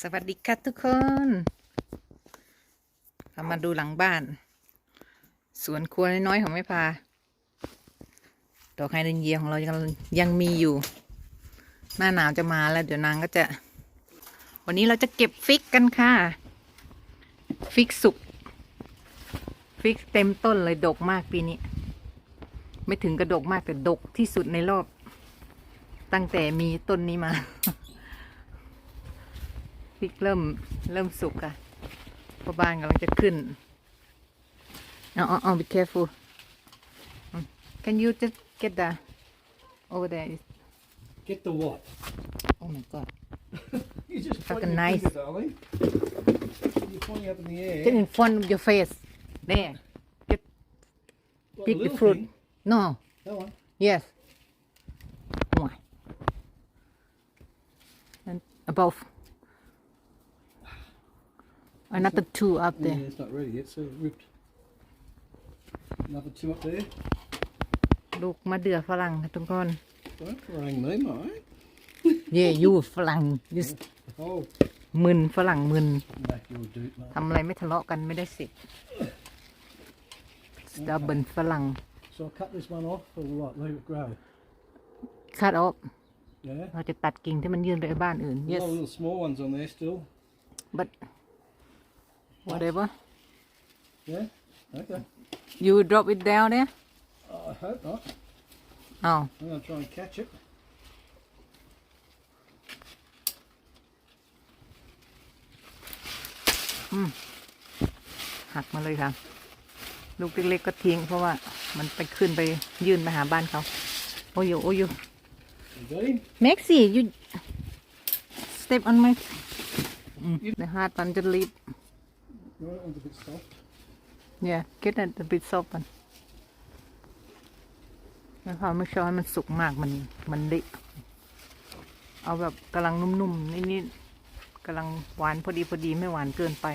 สวัสดีค่ะทุกคน เรามาดูหลังบ้าน สวนครัวน้อยๆของแม่พา ดอกไฮเดรนเยียของเรายังยังมีอยู่ หน้าหนาวจะมาแล้ว เดี๋ยวนางก็จะ วันนี้เราจะเก็บฟิกกันค่ะ ฟิกสุก ฟิกเต็มต้นเลยดกมากปีนี้ ไม่ถึงกระดกมากแต่ดกที่สุดในรอบ ตั้งแต่มีต้นนี้มา พริกเริ่มเริ่มสุกอะเพราะบ้านกำลังจะขึ้นเอาเอาเอา be careful อืม can you just get the over there Get the what? oh my god You just Fucking point your nice. finger, darling. You're pointing up in the air. get in front of your face there get What, pick the little fruit thing? no That one. yes why and above another two up Yeah, there it's not ready yet, so it ripped. Another two up there. ลูกมะเดื่อฝรั่งค่ะทุกคน Don't ring me, mate. เย่ยูฝรั่ง you Oh, มึนฝรั่งมึน back your dude, mate. ทำอะไรไม่ทะเลาะกันไม่ได้สิสตาร์บันฝรั่ง So I'll cut this one off or what? Leave it grow. คัดออฟ Yeah. เราจะตัดกิ่งที่มันยื่นไปบ้านอื่น There's yes a lot of little small ones on there still. but whatever Yeah. Okay. you drop it down there Oh, I hope not. อ้าว I'm gonna try and catch it. หักมาเลยค่ะลูกเล็กๆก็ทิ้งเพราะว่ามันไปขึ้นไปยื่นไปหาบ้านเขาโอ้ยโอ้ย You got him? Maxi you step on my the hard one to leave Right, one's a bit soft. yeah get it a bit soft มันแล้วเขาไม่ชอบให้มันสุกมากมันมันเละเอาแบบกำลังนุ่มๆนิดๆกำลังหวานพอดีพอดีไม่หวานเกินไป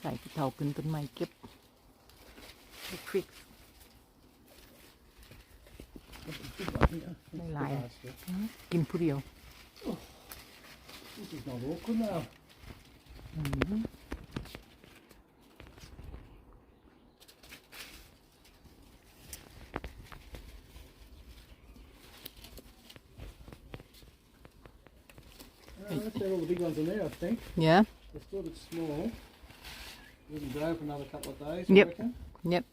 ใส่ที่เถาขึ้นต้นไม้เก็บพริก Good one, yeah. They That's lie. the last bit. กินผู้เดียว This is not awkward now. Uh, that's all the big ones in there, I think. yeah They're still a bit small. We can grow for another couple of days, Yep. Yep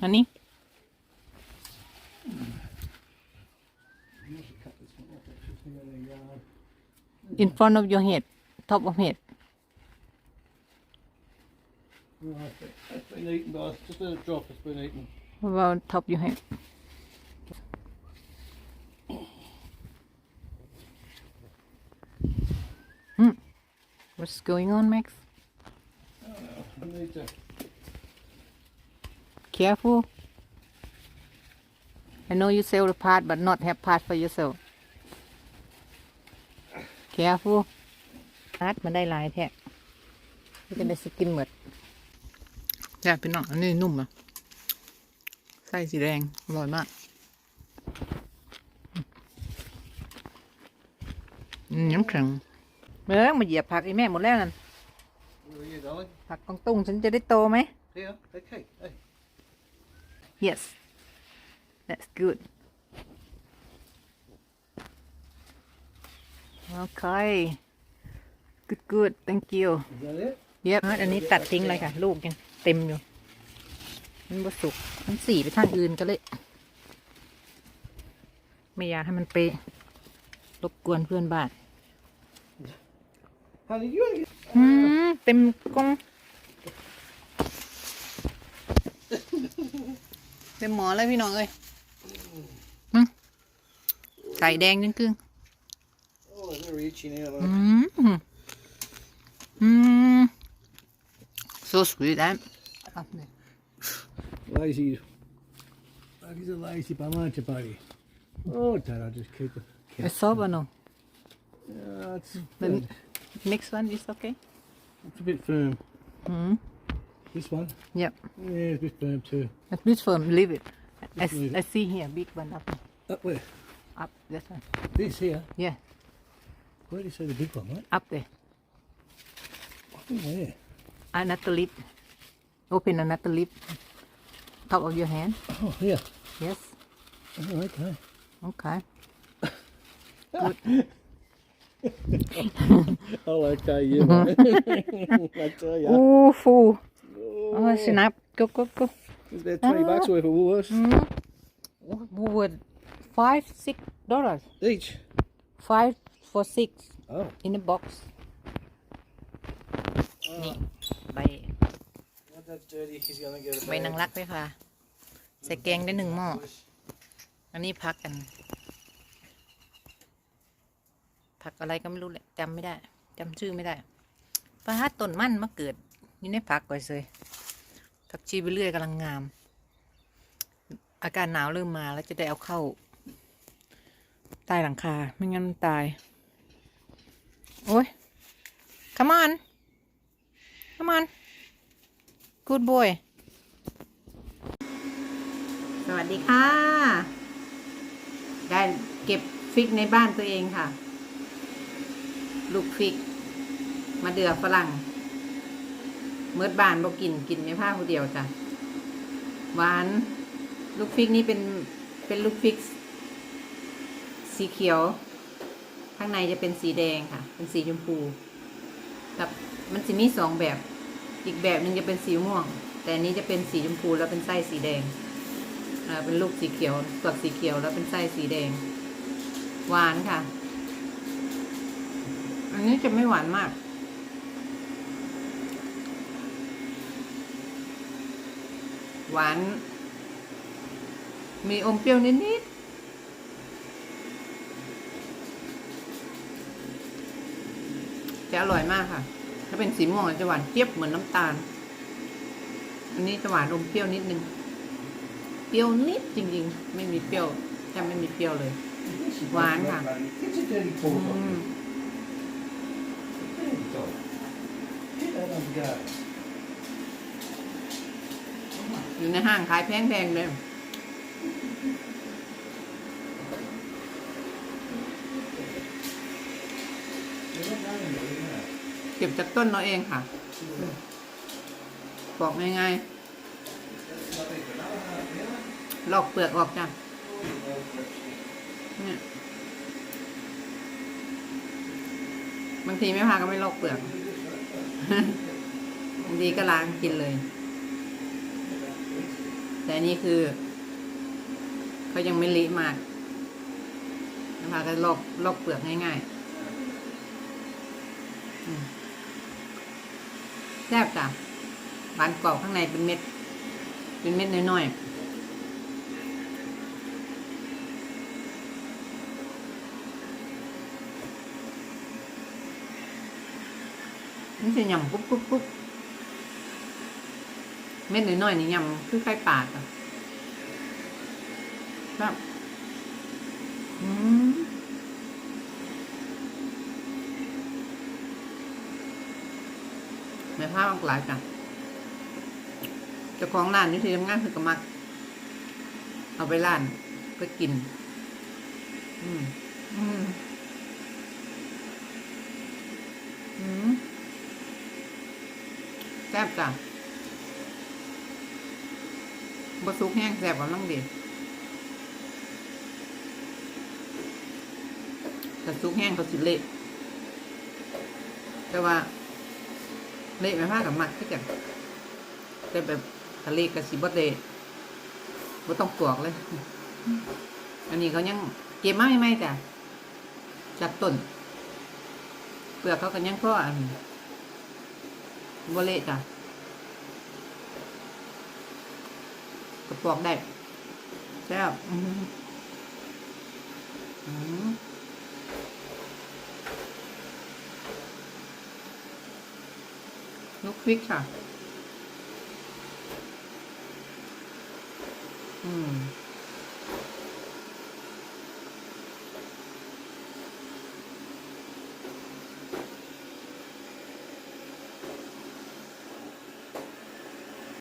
honey You should cut this one off, actually. Hang on there, yard. In front of your head top of head Right, that's been eaten, guys. Just let it drop, it's been eaten. about top of your head hmm. what's going on Max I need to careful I know you sell the part but not have part for yourself careful อาร์ตมันได้หลายแท้มันจะได้สกินเหมือนแซ่บพี่น้องอันนี้นุ่มอะไส้สีแดงอร่อยมากอืมน้ำแข็งเมื่อมาเหยียบผักไอ้แม่หมดแล้วนั่น Where are you, darling? ผักกองตุ้งฉันจะได้โตไหม Here. Okay. Hey. Yes. That's good. Okay. Good, good. Thank you. Is that it? Yep. อันนี้ตัดทิ้งเลยค่ะ ลูกยังเต็มอยู่ มันบสุก มันสีไปทางอื่นก็เลย ไม่อยากให้มันไปรบกวนเพื่อนบ้าน Honey, you get อืมเต็มกองเต็มหมอเลยพี่น้องเอ้ยไก่แดงจริง Oh, they're reaching out. Mmm. Mmm. So sweet, that. Lazy. Lazy's a lazy pa manche buddy. Oh, Dad, I'll just keep it. It's sober now. Yeah, it's the next one is okay. It's a bit firm. Mm. This one? Yep. Yeah, it's a bit firm too. It's a bit firm, leave it. I, leave it. I see here, big one up. Up where? Up, this one. This here? Yeah. Where do you say the big one, right? up there. Think where? Another lip. Open another lip. Top of your hand. Oh, here. Yes. Oh, okay. Okay. oh, okay, you. mate. I tell you. Ooh, full. Oh, snap. Go, go, go. It's about 20 bucks worth of Woolworths. Mm. Would five, six dollars. Each. Five for six Oh. in a box. นี่ใบ Not that dirty. He's going to get a ใบนางรักไหมคะใส่แกงได้หนึ่งหม้อ อันนี้พักกัน ผักอะไรก็ไม่รู้แหละจำไม่ได้จำชื่อไม่ได้ปลาฮัดต้นมั่นมาเกิดอยู่ในผักก่อยเลยผักชีไปเรื่อยกำลังงาม อากาศหนาวเริ่มมาแล้วจะได้เอาเข้า ใต้หลังคา ไม่งั้นมันตาย โอ้ย come on come on good boy สวัสดีค่ะ ได้เก็บฟิกในบ้านตัวเองค่ะ ลูกฟิก มาเดือฝรั่งเมื่อบานบอกกินกินไม่ผ้าผู้เดียวจ้ะหวาน ลูกฟิกนี่เป็นเป็นลูกฟิก สีเขียว ข้างในจะเป็นสีแดงค่ะ เป็นสีชมพูกับมันจะมีสองแบบ อีกแบบหนึ่งจะเป็นสีม่วง แต่นี้จะเป็นสีชมพูแล้วเป็นไส้สีแดงเป็นลูกสีเขียวเปลือกสีเขียวแล้วเป็นไส้สีแดง หวานค่ะ อันนี้จะไม่หวานมาก หวาน มีอมเปรี้ยวนิดๆ จะอร่อยมากค่ะ ถ้าเป็นสีม่วงจะหวานเจี๊ยบเหมือนน้ำตาล อันนี้จะหวานอมเปรี้ยวนิดนึง เปรี้ยวนิดจริง ๆ ไม่มีเปรี้ยวแทบไม่มีเปรี้ยวเลย One, huh? It's a dirty paw. อืมอยู่ในห้างขายแพงๆเลย You're not knowing it, you know. เก็บจากต้นเราเองค่ะ บอกง่ายๆลอกเปลือกออกจ้ะเนี่ยบางทีไม่พาก็ไม่ลอกเปลือกบางทีก็ล้างกินเลย แต่นี่คือเขายังไม่ละมากไม่พาก็ลอกลอกเปลือกง่ายๆ แซ่บจ้ะหวานกรอบข้างในเป็นเม็ด เป็นเม็ดน้อยๆนี่จะยำปุ๊บปุ๊บปุ๊บเม็ดน้อยๆนี่ยำคือไข่ปาดอะครับอืม แม่ผ้ามันหลายจ้ะจ้าของร้านนี่ที่ทำงานคือกมัก เอาไปร้านเพื่อกิน อืม อืม อืมแซ่บจ้ะบะซุกแห้งแซ่บกว่าน้องดีแต่ซุกแห้งก็สิเละแต่ว่า เละไม่พากับมักที่กันแต่แบบทะเลกับสิบดเดบ่ต้องปลวกเลย อันนี้เขายังเก็บมาไม่ไหมจ้ะจากต้นเปลือกเขาก็ยังก็อันบ่เละจ้ะกระปอกได้แซ่บอื้อ ลูกพริกค่ะ อืม